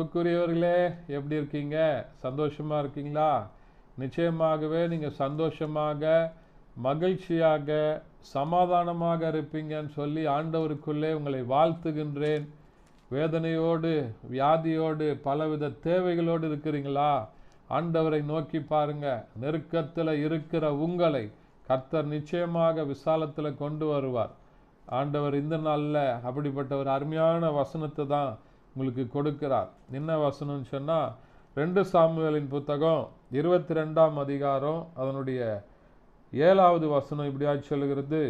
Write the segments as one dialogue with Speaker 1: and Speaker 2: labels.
Speaker 1: அன்புக்குரியவர்களே எப்படி இருக்கீங்க? சந்தோஷமாக இருக்கீங்களா? நிச்சயமாகவே நீங்கள் சந்தோஷமாக மகிழ்ச்சியாக சமாதானமாக இருப்பீங்கன்னு சொல்லி ஆண்டவருக்குள்ளே உங்களை வாழ்த்துகின்றேன். வேதனையோடு வியாதியோடு பலவித தேவைகளோடு இருக்கிறீங்களா? ஆண்டவரை நோக்கி பாருங்க. நெருக்கத்தில் இருக்கிற உங்களை கர்த்தர் நிச்சயமாக விசாலத்தில் கொண்டு வருவார். ஆண்டவர் இந்த நாளில் அப்படிப்பட்ட ஒரு அருமையான வசனத்தை தான் உங்களுக்கு கொடுக்கிறார். என்ன வசனம்னு சொன்னால் ரெண்டு சாமுவேலின் புத்தகம் இருபத்தி ரெண்டாம் அதிகாரம் அதனுடைய ஏழாவது வசனம் இப்படியாக சொல்கிறது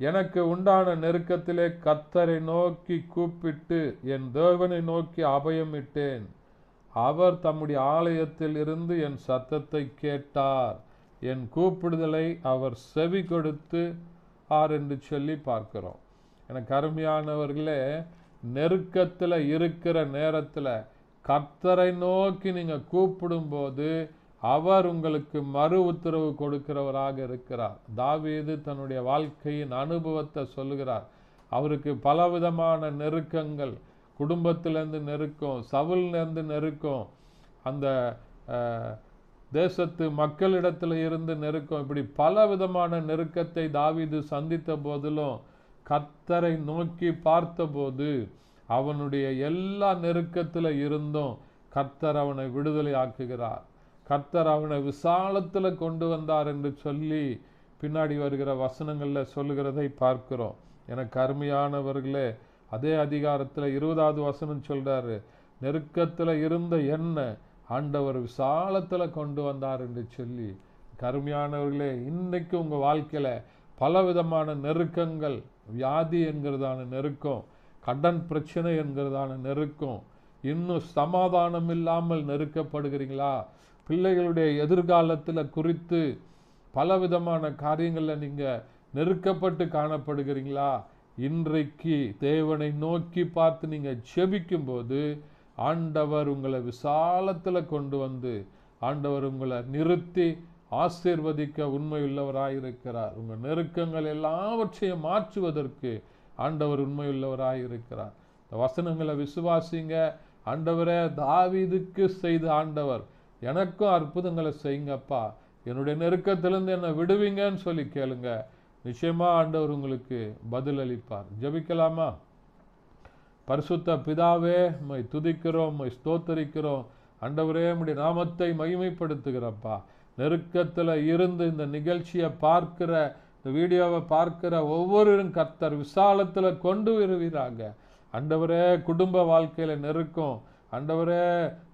Speaker 1: எனக்கு உண்டான நெருக்கத்திலே கத்தரை நோக்கி கூப்பிட்டு என் தேவனை நோக்கி அபயமிட்டேன் அவர் தம்முடைய ஆலயத்தில் இருந்து என் சத்தத்தை கேட்டார். என் கூப்பிடுதலை அவர் செவி கொடுத்து ஆர் என்று சொல்லி பார்க்கிறோம். எனக்கு அருமையானவர்களே நெருக்கத்தில் இருக்கிற நேரத்தில் கர்த்தரை நோக்கி நீங்கள் கூப்பிடும்போது அவர் உங்களுக்கு மறு உத்தரவு கொடுக்கிறவராக இருக்கிறார். தாவீது தன்னுடைய வாழ்க்கையின் அனுபவத்தை சொல்லுகிறார். அவருக்கு பலவிதமான நெருக்கங்கள் குடும்பத்திலேருந்து நெருக்கம் சவுல்லேருந்து நெருக்கம் அந்த தேசத்து மக்களிடத்தில் இருந்து நெருக்கம் இப்படி பல விதமான நெருக்கத்தை தாவீது சந்தித்த போதிலும் கர்த்தரை நோக்கி பார்த்தபோது அவனுடைய எல்லா நெருக்கத்தில் இருந்தும் கர்த்தர் அவனை விடுதலை ஆக்குகிறார். கர்த்தர் அவனை விசாலத்தில் கொண்டு வந்தார் என்று சொல்லி பின்னாடி வருகிற வசனங்களில் சொல்லுகிறதை பார்க்கிறோம். எனக்கு அருமையானவர்களே அதே அதிகாரத்தில் இருபதாவது வசனம் சொல்கிறாரு நெருக்கத்தில் இருந்த என்ன ஆண்டவர் விசாலத்தில் கொண்டு வந்தார் என்று சொல்லி. கருமையானவர்களே இன்றைக்கு உங்கள் வாழ்க்கையில் பலவிதமான நெருக்கங்கள் வியாதி என்கிறதான நெருக்கம் கடன் பிரச்சனை என்கிறதான நெருக்கம் இன்னும் சமாதானம் இல்லாமல் நெருக்கப்படுகிறீங்களா? பிள்ளைகளுடைய எதிர்காலத்தில் குறித்து பலவிதமான காரியங்களில் நீங்கள் நெருக்கப்பட்டு காணப்படுகிறீங்களா? இன்றைக்கு தேவனை நோக்கி பார்த்து நீங்கள் செபிக்கும்போது ஆண்டவர் உங்களை விசாலத்தில் கொண்டு வந்து ஆண்டவர் உங்களை நிறுத்தி ஆசீர்வதிக்க உண்மையுள்ளவராய் இருக்கிறார் உங்கள் நெருக்கங்கள் எல்லாவற்றையும் மாற்றுவதற்கு ஆண்டவர் உண்மையுள்ளவராயிருக்கிறார். இந்த வசனங்களை விசுவாசிங்க. ஆண்டவரே தாவிதுக்கு செய்த ஆண்டவர் எனக்கும் அற்புதங்களை செய்யுங்கப்பா. என்னுடைய நெருக்கத்திலிருந்து என்னை விடுவீங்கன்னு சொல்லி கேளுங்க. நிச்சயமா ஆண்டவர் உங்களுக்கு பதில் அளிப்பார் ஜெபிக்கலாமா? பரிசுத்த பிதாவே மை துதிக்கிறோம் மை ஸ்தோத்தரிக்கிறோம். ஆண்டவரே உம்முடைய நாமத்தை மகிமைப்படுத்துகிறப்பா. நெருக்கத்தில் இருந்து இந்த நிகழ்ச்சியை பார்க்கிற இந்த வீடியோவை பார்க்கிற ஒவ்வொருவரும் கர்த்தர் விசாலத்தில் கொண்டு வருவீராக. அண்டவரே குடும்ப வாழ்க்கையில் நெருக்கம். அண்டவரே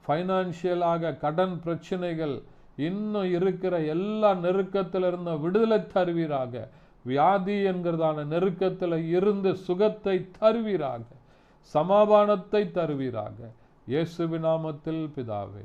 Speaker 1: ஃபைனான்சியலாக கடன் பிரச்சனைகள் இன்னும் இருக்கிற எல்லா நெருக்கத்தில் இருந்த விடுதலை தருவீராக. வியாதி என்கிறதான நெருக்கத்தில் இருந்து சுகத்தை தருவீராக. சமாதானத்தை தருவீராக. இயேசுவின் நாமத்தில் பிதாவே.